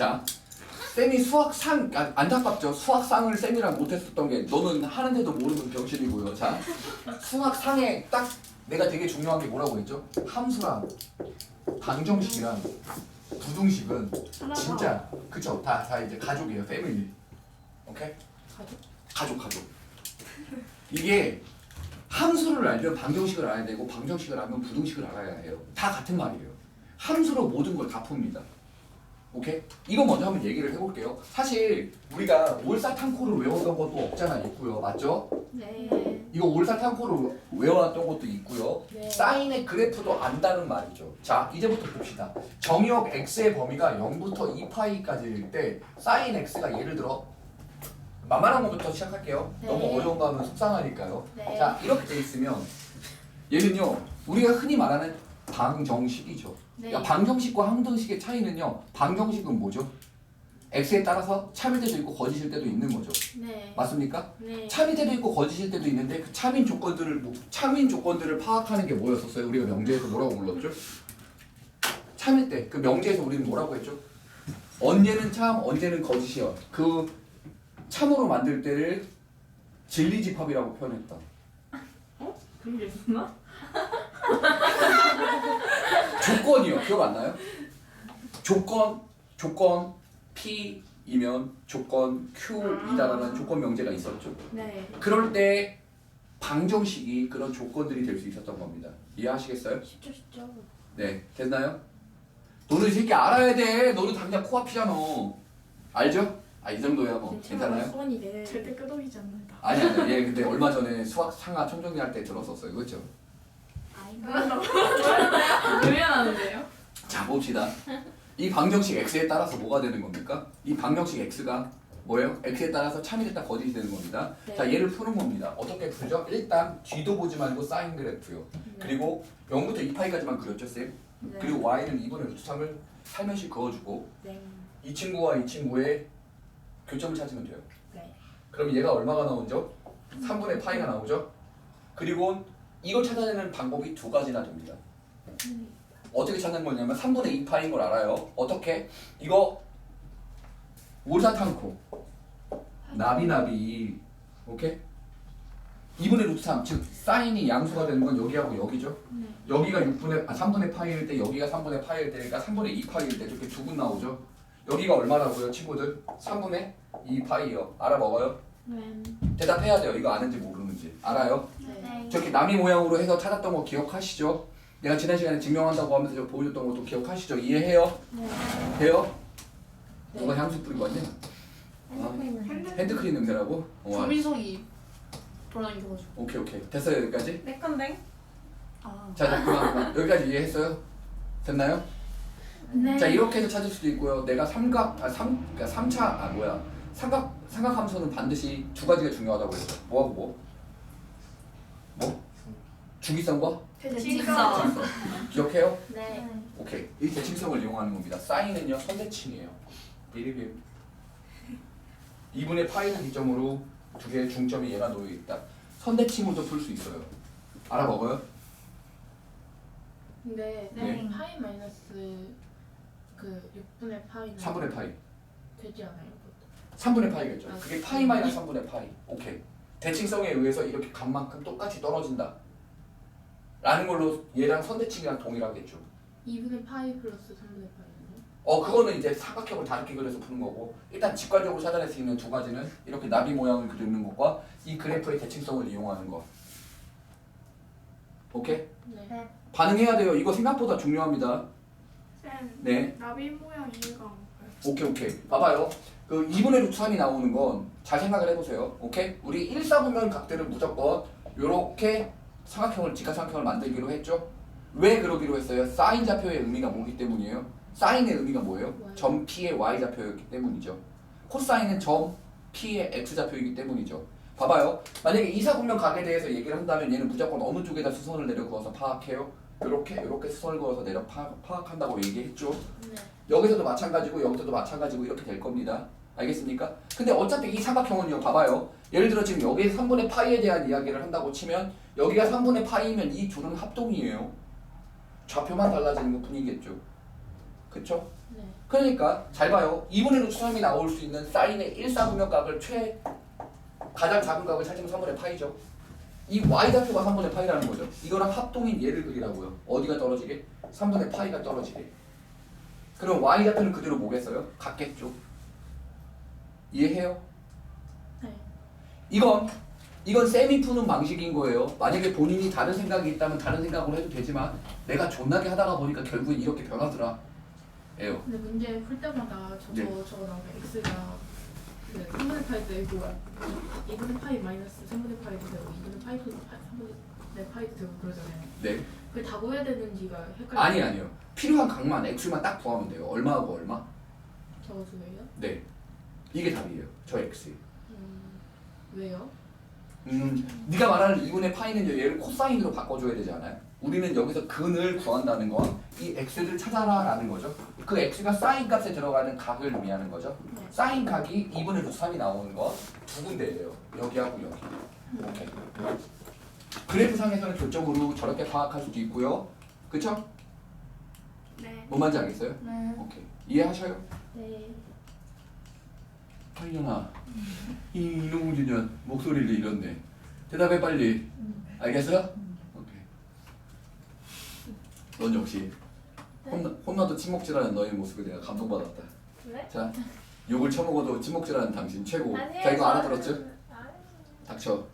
자, 쌤이 수학상 아, 안타깝죠. 수학상을 쌤이랑 못했었던 게 너는 하는데도 모르는 병신이고요. 자, 수학상에 딱 내가 되게 중요한 게 뭐라고 했죠? 함수랑 방정식이랑 부등식은 진짜 그쵸 다, 다 이제 가족이에요 패밀리 오케이 가족? 가족 가족 이게 함수를 알면 방정식을 알아야 되고 방정식을 알면 부등식을 알아야 해요 다 같은 말이에요 함수로 모든 걸 다 풉니다 오케이 이거 먼저 한번 얘기를 해볼게요 사실 우리가 올사탕코를 외웠던 것도 없잖아 있고요 맞죠 네. 이거 올사탕코를 외워놨던 것도 있고요 네. 사인의 그래프도 안다는 말이죠. 자, 이제부터 봅시다. 정의역 x의 범위가 0부터 2파이까지일 때 사인 x가 예를 들어 만만한 것부터 시작할게요. 네. 너무 어려운 거 하면 속상하니까요. 네. 자, 이렇게 돼 있으면 얘는요. 우리가 흔히 말하는 방정식이죠. 네. 야, 방정식과 항등식의 차이는요. 방정식은 뭐죠? x에 따라서 참일 때도 있고 거짓일 때도 있는 거죠. 네. 맞습니까? 네. 참일 때도 있고 거짓일 때도 있는데 그 참인 조건들을 뭐- 참인 조건들을 파악하는 게 뭐였었어요? 우리가 명제에서 뭐라고 불렀죠? 참일 때 그 명제에서 우리는 뭐라고 했죠? 언제는 참, 언제는 거짓이야. 그 참으로 만들 때를 진리집합이라고 표현했다. 그런 게 있나? 조건이요. 기억 안 나요? 조건, 조건 P이면 조건 Q이다라는 조건 명제가 있었죠. 네. 그럴 때 방정식이 그런 조건들이 될 수 있었던 겁니다. 이해하시겠어요? 쉽죠 쉽죠. 네, 됐나요? 너는 이 새끼 알아야 돼. 너는 당장 코앞이잖아. 알죠? 아, 이 정도야 뭐. 괜찮아요? 수원이래. 절대 끄덕이지 않는다. 아니 아니. 얘 근데 얼마 전에 수학 상하 청정기 할때 들었었어요. 그렇죠? 왜 하는데요? 자, 봅시다. 이 방정식 x에 따라서 뭐가 되는 겁니까? 이 방정식 x가 뭐예요? x에 따라서 참이 됐다 거짓이 되는 겁니다. 네. 자, 얘를 푸는 겁니다. 어떻게 풀죠? 일단 뒤도 보지 말고 사인 그래프요. 그리고 0부터 2파이까지만 그렸죠, 쌤? 네. 그리고 y는 2분의 루트 3을 살며시 그어주고 네. 이 친구와 이 친구의 교점을 찾으면 돼요. 네. 그럼 얘가 얼마가 나오죠? 3분의 파이가 나오죠? 그리고 이걸 찾아내는 방법이 두 가지나 됩니다. 어떻게 찾는 거냐면 3분의 2파인 걸 알아요. 어떻게? 이거 올사탕코 나비나비 오케이? 2분의 루트 3, 즉 사인이 양수가 되는 건 여기하고 여기죠. 네. 여기가 6분의 아 3분의 파이일 때 여기가 3분의 파이일 때니까 3분의 2파이일 때 이렇게 두 분 나오죠. 여기가 얼마라고요, 친구들? 3분의 2파이요. 알아먹어요? 네. 대답해야 돼요. 이거 아는지 모르는지. 알아요? 네. 저렇게 나비 모양으로 해서 찾았던 거 기억하시죠? 내가 지난 시간에 증명한다고 하면서 저 보여줬던 것도 기억하시죠? 이해해요? 네. 돼요? 네. 누가 향수 뿌리고 왔냐? 핸드크림을 핸드크림 냄새라고? 어, 아, 조민석이 돌아다니셔가지고. 오케이 오케이 됐어요 여기까지? 내 건데? 아. 자, 자 그만 그만 여기까지 이해했어요? 됐나요? 네. 자 이렇게 해서 찾을 수도 있고요. 내가 삼각 아삼 그러니까 삼차 아 뭐야 삼각 삼각 함수는 반드시 두 가지가 중요하다고 했죠. 뭐하고 뭐? 뭐? 주기성과 직선. 대칭성. 기억해요? 네. 오케이. 이 대칭성을 이용하는 겁니다. 사인은요 선대칭이에요. 비리비. 2분의 파이를 기점으로 두 개의 중점이 얘가 놓여 있다. 선대칭으로도 풀 수 있어요. 알아먹어요? 근데 네. 파이 마이너스 그 6분의 파이는 3분의 파이. 되지 않아요? 그것도? 3분의 파이겠죠. 아, 그게 파이 마이너스 3분의 파이. 오케이. 대칭성에 의해서 이렇게 값만큼 똑같이 떨어진다. 라는 걸로 얘랑 선대칭이랑 동일하겠죠. 2분의 파이 플러스 3분의 파이는? 어 그거는 이제 삼각형을 다르게 그려서 푸는 거고 일단 직관적으로 찾아낼 수 있는 두 가지는 이렇게 나비 모양을 그리는 것과 이 그래프의 대칭성을 이용하는 거. 오케이? 네. 반응해야 돼요. 이거 생각보다 중요합니다. 쌤, 네. 나비 모양 이해가 안 가요. 오케이 오케이 봐봐요 그 2분의 루트 3이 나오는 건 잘 생각을 해보세요. 오케이? 우리 1, 4분면 각들은 무조건 요렇게 삼각형을 직각삼각형을 만들기로 했죠? 왜 그러기로 했어요? 사인 좌표의 의미가 뭐기 때문이에요? 사인의 의미가 뭐예요. 점 P의 Y 좌표였기 때문이죠. 코사인은 점 P의 X 좌표이기 때문이죠. 봐봐요. 만약에 2, 4분면 각에 대해서 얘기를 한다면 얘는 무조건 어느 쪽에다 수선을 내려 그어서 파악해요? 요렇게 요렇게 수선을 그어서 내려 파악, 파악한다고 얘기했죠? 네. 여기서도 마찬가지고 여기서도 마찬가지고 이렇게 될 겁니다. 알겠습니까? 근데 어차피 이 삼각형은요. 봐봐요. 예를 들어 지금 여기 3분의 파이에 대한 이야기를 한다고 치면 여기가 3분의 파이면 이 둘은 합동이에요. 좌표만 달라지는 것 뿐이겠죠. 그쵸? 네. 그러니까 잘 봐요. 2분의 루트 3이 나올 수 있는 사인의 1사분면 각을 최 가장 작은 각을 찾으면 3분의 파이죠. 이 y 좌표가 3분의 파이라는 거죠. 이거랑 합동인 얘를 그리라고요. 어디가 떨어지게? 3분의 파이가 떨어지게. 그럼 y 좌표는 그대로 뭐겠어요? 같겠죠. 이해해요? 네. 이건 이건 쌤이 푸는 방식인 거예요. 만약에 본인이 다른 생각이 있다면 다른 생각으로 해도 되지만 내가 존나게 하다가 보니까 결국엔 이렇게 변하더라. 에요. 근데 문제 풀 때마다 저거 네. 저거 나오면 x가 그 3분의 파이 되고 2분의 파이 마이너스 3분의 파이도 되고 2분의 파이 플러스 3분의 파이도 되고 그러잖아요. 네. 그게 다 구해야 되는지가 헷갈려. 아니 아니요. 필요한 각만 x만 딱 구하면 돼요. 얼마하고 얼마? 저거 두 개요? 네. 이게 답이에요. 저 x. 음, 왜요? 음, 네가 말하는 2분의 파이는 얘를 코사인으로 바꿔줘야 되지 않아요? 우리는 여기서 근을 구한다는 건 이 x를 찾아라라는 거죠. 그 x가 사인 값에 들어가는 각을 의미하는 거죠. 네. 사인 각이 2분의 루트 3이 나오는 거두 군데예요. 여기하고 여기. 오케이. 그래프상에서는 교적으로 저렇게 파악할 수도 있고요. 그쵸? 네. 뭔 말인지 알겠어요? 네. 오케이. 이해하셔요? 네. 하이년아 이놈 주년 목소리를 잃었네 대답해 빨리 알겠어? 오케이 넌 역시 혼나, 혼나도 침묵질하는 너의 모습에 내가 감동받았다 네? 자 욕을 처먹어도 침묵질하는 당신 최고 아니에요, 자 이거 알아들었죠? 닥쳐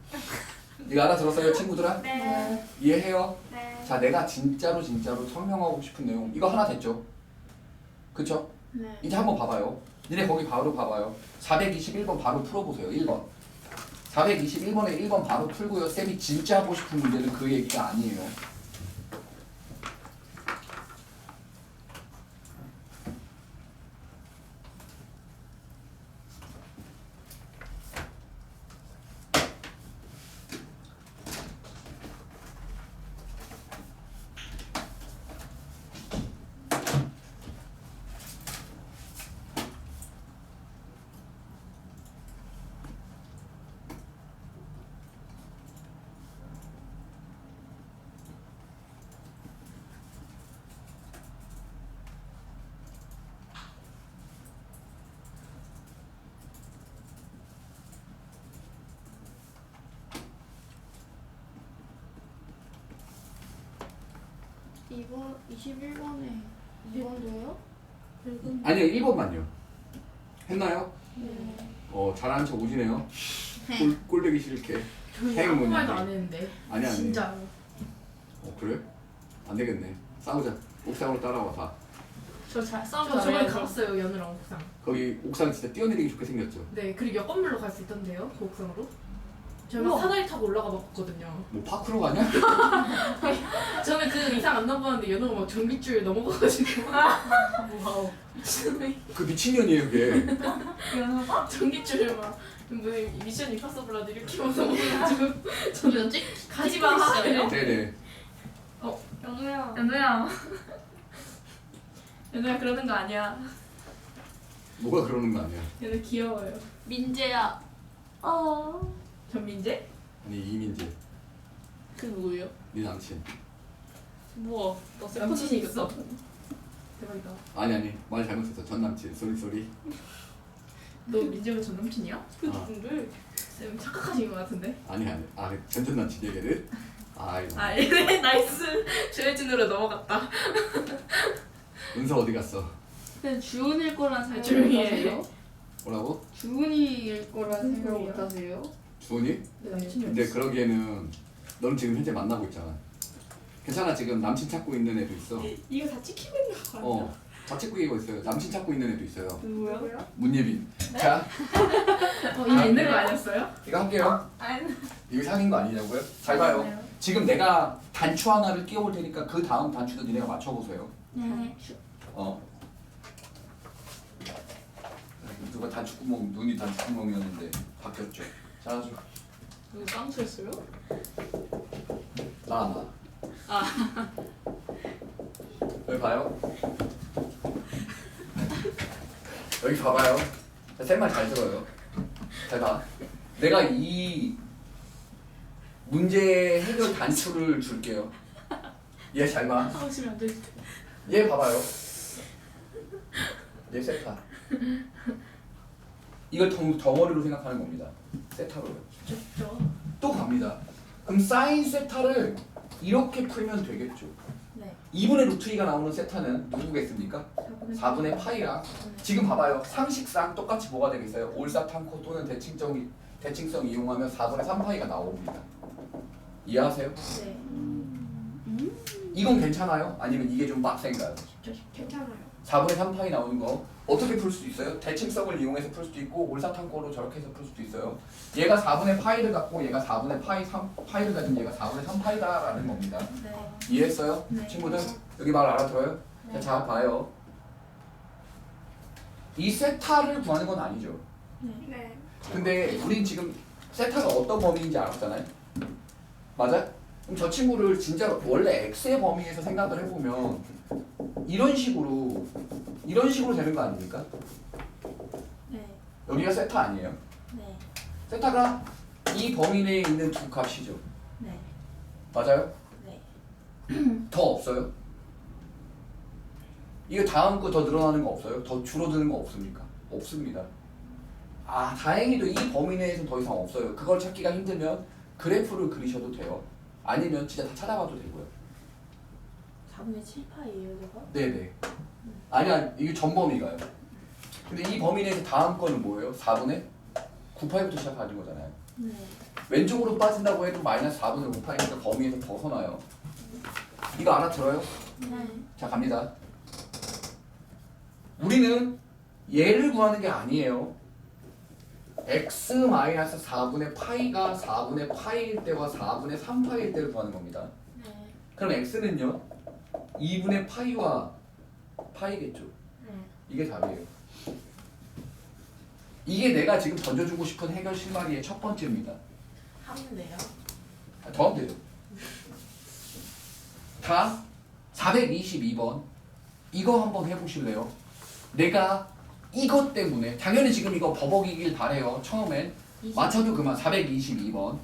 이거 알아들었어요 친구들아? 네. 이해해요? 네. 자 내가 진짜로 진짜로 설명하고 싶은 내용 이거 하나 됐죠? 그쵸? 네. 이제 한번 봐봐요. 니네 거기 바로 봐봐요. 421번 바로 풀어보세요. 1번. 421번에 1번 바로 풀고요. 쌤이 진짜 하고 싶은 문제는 그 얘기가 아니에요. 이번 21번에 2번도요? 아니요, 1번만요. 했나요? 네. 어, 잘하는 척 오시네요. 꼴, 꼴 되기 싫게. 저희 행운 아무 말도 문제. 안 했는데. 아니, 아니. 진짜로. 어, 그래? 안 되겠네. 싸우자. 옥상으로 따라와, 다. 저잘 저 싸움 저번에 잘해요. 가봤어요 연우랑 옥상. 거기 옥상 진짜 뛰어내리기 좋게 생겼죠? 네 그리고 여건물로 갈 수 있던데요 그 옥상으로. 저희 막 우와. 사다리 타고 올라가 봤거든요. 뭐 파크로 가냐? 저는 그 이상 안 나봤는데 연우가 막 전기줄 넘어가가지고 와우 그 미친년이에요, 그게. 전기줄 막 뭐, 미션 임파서블라도 이렇게 와서 먹어가지고 저는 가지 마. 있어요? 네네. 영우야. 연우야. 연우야 그러는 거 아니야. 뭐가 그러는 거 아니야. 얘는 귀여워요. 민재야. 어. 전민재? 아니, 이민재. 그 누구예요? 네 남친. 뭐? 너 남친이 있어? 대박이다. 아니, 아니. 말 잘못했어. 전 남친. 쏘리, 쏘리. 너 민재가 전 남친이야? 그 아. 누군데? 쌤 착각하신 것 같은데? 아니, 아니. 아, 전전 남친 얘기를? 아이, 아, 네, 나이스. 조혜진으로 넘어갔다. 은서 어디 갔어? 근데 주은일 거란 생각 조용히 해. 못하세요? 뭐라고? 주은이일 거란 무슨 생각? 못하세요? 주은이? 내 남친이 근데? 그러기에는 넌 지금 현재 만나고 있잖아. 괜찮아 지금 남친 찾고 있는 애도 있어. 이거 다 찍히고 있는 거 아니야? 어. 다 찍고 이고 있어요. 남친 찾고 있는 애도 있어요. 누구야? 문예빈. 자, 어, 이거 있는 거 아니었어요? 이거 할게요. 아니. 이거 사귄 거 아니냐고요? 잘 봐요. 지금 내가 단추 하나를 끼워볼 테니까 그 다음 단추도 니네가 맞춰보세요. 네. 어. 누가 단추구멍 눈이 단추구멍이었는데 바뀌었죠. 잘하죠. 누구 깡수했어요? 나 나. 아. 여기 봐요. 여기 봐봐요. 쌤말 잘 들어요. 잘 봐. 내가 이 문제 해결 단추를 줄게요. 얘 잘 봐. 싸우시면 안 돼. 얘 봐봐요. 얘 세타. 이걸 덩, 덩어리로 생각하는 겁니다. 세타로요. 또 갑니다. 그럼 사인 세타를 이렇게 풀면 되겠죠. 네. 2분의 루트 2가 나오는 세타는 누구겠습니까? 4분의 파이랑 지금 봐봐요. 상식상 똑같이 뭐가 되겠어요? 올사탕코 또는 대칭성 대칭성 이용하면 4분의 3파이가 나옵니다. 이해하세요? 네. 이건 괜찮아요? 아니면 이게 좀 빡센가요? 괜찮아요. 4분의 3파이 나오는 거 어떻게 풀수 있어요? 대칭성을 이용해서 풀 수도 있고 올사탕코로 저렇게 해서 풀 수도 있어요. 얘가 4분의 파이를 갖고 얘가 4분의 파이 3 파이를 가진 얘가 4분의 3파이다라는 겁니다. 네. 이해했어요? 네. 친구들 여기 말 알아들어요? 네. 자 봐요. 이 세타를 구하는 건 아니죠. 네. 근데 우린 지금 세타가 어떤 범위인지 알았잖아요. 맞아? 그럼 저 친구를 진짜 원래 x의 범위에서 생각을 해보면 이런 식으로 이런 식으로 되는 거 아닙니까? 네. 여기가 세타 아니에요? 네. 세타가 이 범위 내에 있는 두 값이죠. 네. 맞아요? 네. 더 없어요? 이거 다음 거 더 늘어나는 거 없어요? 더 줄어드는 거 없습니까? 없습니다. 아 다행히도 이 범위 내에서 더 이상 없어요. 그걸 찾기가 힘들면 그래프를 그리셔도 돼요. 아니면 진짜 다 찾아봐도 되고요. 4분의 7파이예요, 저거? 네네. 아니야 이게 전 범위가요. 근데 이 범위 내에서 다음 거는 뭐예요? 4분의 9파이부터 시작하는 거잖아요. 네. 왼쪽으로 빠진다고 해도 마이너스 4분의 5파이니까 범위에서 벗어나요. 이거 알아들어요? 네. 자 갑니다. 우리는 얘를 구하는 게 아니에요. x 마이너스 4분의 파이가 4분의 파이일 때와 4분의 3파이일 때를 구하는 겁니다. 네. 그럼 x는요 2분의 파이와 파이겠죠. 네. 이게 답이에요. 이게 내가 지금 던져주고 싶은 해결 실마리의 첫 번째입니다. 하면 돼요. 아, 더 하면 돼요. 다 422번 이거 한번 해보실래요? 내가 이것 때문에 당연히 지금 이거 버벅이길 바래요. 처음엔 맞춰도 그만 422번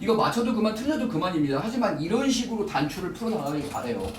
이거 맞춰도 그만 틀려도 그만입니다. 하지만 이런 식으로 단추를 풀어나가길 바래요.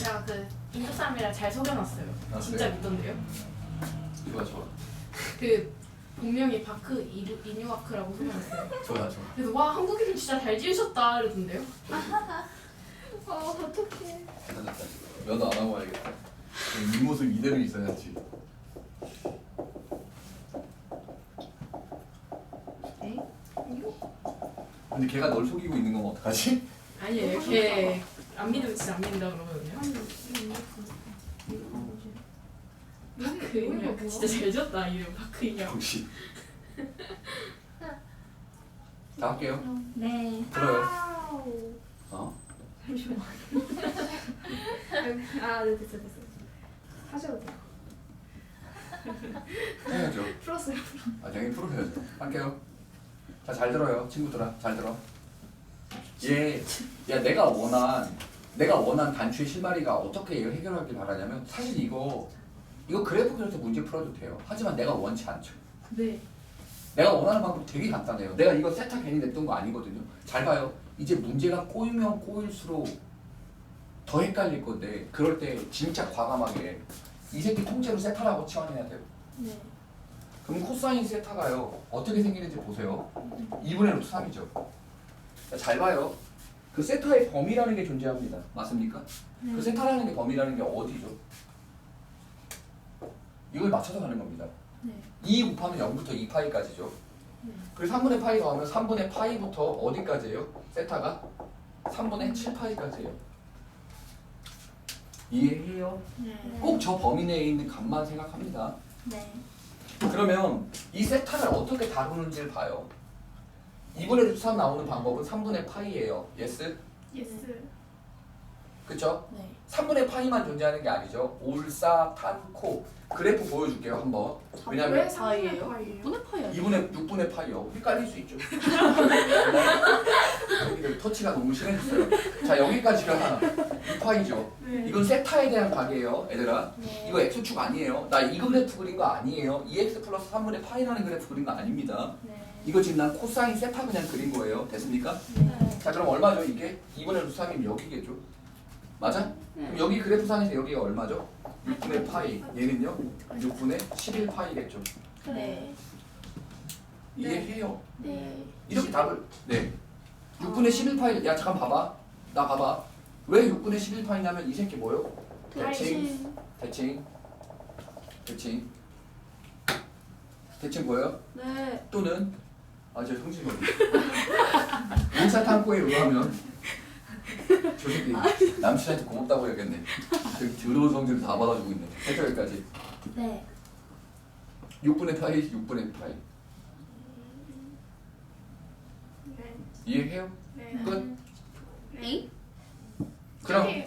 제가 그 인터쌈이랑 잘 속여놨어요. 아, 진짜 그래요? 믿던데요? 좋아 좋아 그 분명히 바크 이류, 이뉴아크라고 속여놨어요. 좋아 좋아. 그래서 와 한국 이름 진짜 잘 지으셨다 이러던데요? 어 어떡해. 면허 안 하고 와야겠다. 이 모습 이대로 있어야지. 에? 근데 걔가 널 속이고 있는 건 어떡하지? 아니에요. 이렇게 안 믿으면 진짜 안 믿는다 그러거든요. 이뉴아크 진짜 잘 지었다 이름 이뉴아크. 역시. 자 할게요. 네. 들어요. 아우. 어? 아, 네, 됐어, 됐어. 하셔도 돼요. 해야죠. 풀었어요. 아 당연히 풀어야죠. 할게요. 자 잘 들어요, 친구들아. 잘 들어. 얘, 야 내가 원한 내가 원한 단추의 실마리가 어떻게 이걸 해결하길 바라냐면 사실 이거 이거 그래프 그려서 문제 풀어도 돼요. 하지만 내가 원치 않죠. 네. 내가 원하는 방법 되게 간단해요. 내가 이거 세타 괜히 냈던 거 아니거든요. 잘 봐요. 이제 문제가 꼬이면 꼬일수록 더 헷갈릴 건데 그럴 때 진짜 과감하게 이 새끼 통째로 세타라고 치환해야 돼요. 네. 그럼 코사인 세타가요 어떻게 생기는지 보세요. 2분의 루트 3이죠. 잘 봐요. 그 세타의 범위라는 게 존재합니다. 맞습니까? 네. 그 세타라는 게 범위라는 게 어디죠? 이걸 맞춰서 가는 겁니다. 네. 2 곱하면 0부터 2파이까지죠. 네. 그래서 3분의 파이 더하면 3분의 파이부터 어디까지예요? 세타가 3분의 7파이까지예요. 이해해요? 네. 꼭 저 범위 내에 있는 값만 생각합니다. 네. 그러면 이 세타를 어떻게 다루는지를 봐요. 2분의 루트 3 나오는 방법은 3분의 파이예요. 예스? 예스. 그쵸? 네. 3분의 파이만 존재하는 게 아니죠. 올사 탄코 그래프 보여줄게요 한번. 왜냐면 왜 3분의 파이예요? 분의 파이 아니에요? 2분의 6분의 파이요. 헷갈릴 수 있죠. 여기들 터치가 너무 심해졌어요. 자 여기까지가 2파이죠. 네. 이건 세타에 대한 각이에요, 얘들아. 네. 이거 x축 아니에요. 나 이 그래프 그린 거 아니에요. 2x 플러스 3분의 파이라는 그래프 그린 거 아닙니다. 네. 이거 지금 난 코사인 세타 그냥 그린 거예요. 됐습니까? 네. 자 그럼 얼마죠 이게? 2분의 루트 3이면 여기겠죠? 맞아? 그럼 여기 그래프 상에서 여기가 얼마죠? 6분의 파이 얘는요? 6분의 11 파이겠죠 네. 이해해요? 네. 이렇게 답을 네 6분의 11 파이 야 잠깐 봐봐 나 봐봐 왜 6분의 11 파이냐면 이 새끼 뭐요? 대칭 대칭 대칭 대칭 뭐예요? 네. 또는 아저 성질이 용사탄고에 의하면 저 새끼 남친한테 고맙다고 해야겠네 되게 더러운 성질을 다 받아주고 있네 해서 여기까지 네. 6분의 파이 6분의 파이 네. 이해해요? 네. 끝 이? 그럼 저기